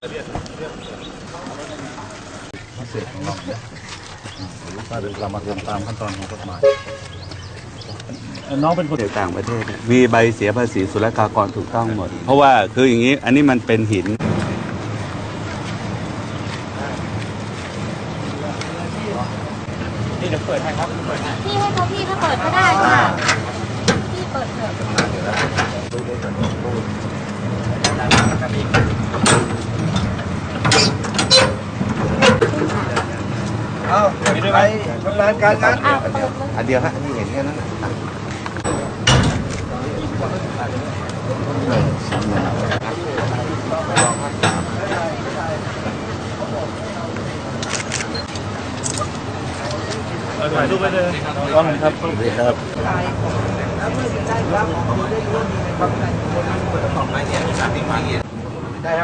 พิเศษของเราเนี่ยมาเดี๋ยวเรามาทำตามขั้นตอนของกฎหมายเอ่อน้องเป็นคนเดียต่างประเทศ มีใบเสียภาษีศุลกากรถูกต้องหมด เพราะว่าคืออย่างนี้ อันนี้มันเป็นหินพี่ให้เขาพี่ถ้าเปิดก็ได้ค่ะพี่เปิดเถอะ เอาไหมทำงานการงานะอันเดียวฮะที่เห็นแค่นั้นถ่ายรูปไปเลยต้องครับครับ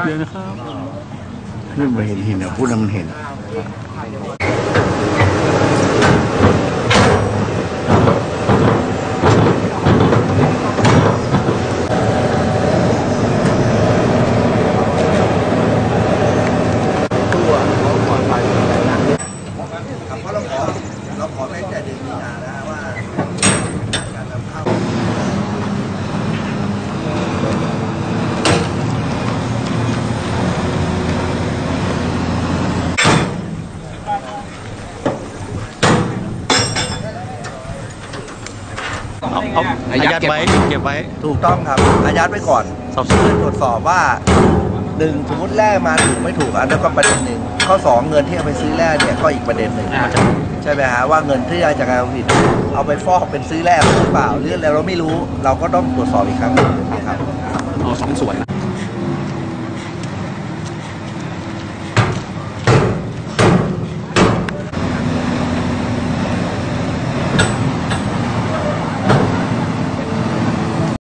เดี๋ยวนะครับขึ้นมาเห็นหินอะพูดแล้วมันเห็น เพราะเราขอเราขอไม่แต่เดือนมีนานะว่าการนำเข้า อายัดไว้เก็บไว้ถูกต้องครับอายัดไว้ก่อนสอบสวนเพื่อตรวจสอบว่าหนึ่งสมมติแร่มาถูกไม่ถูกอันนั้นก็ประเด็นหนึ่งข้อสองเงินที่เอาไปซื้อแร่เนี่ยก็อีกประเด็นหนึ่งใช่ไหมฮะว่าเงินที่ได้จากการผลิตเอาไปฟอกเป็นซื้อแร่หรือเปล่าหรืออะไรเราไม่รู้ เราก็ต้องตรวจสอบอีกครั้งหนึ่งครับเอาสองส่วนนะ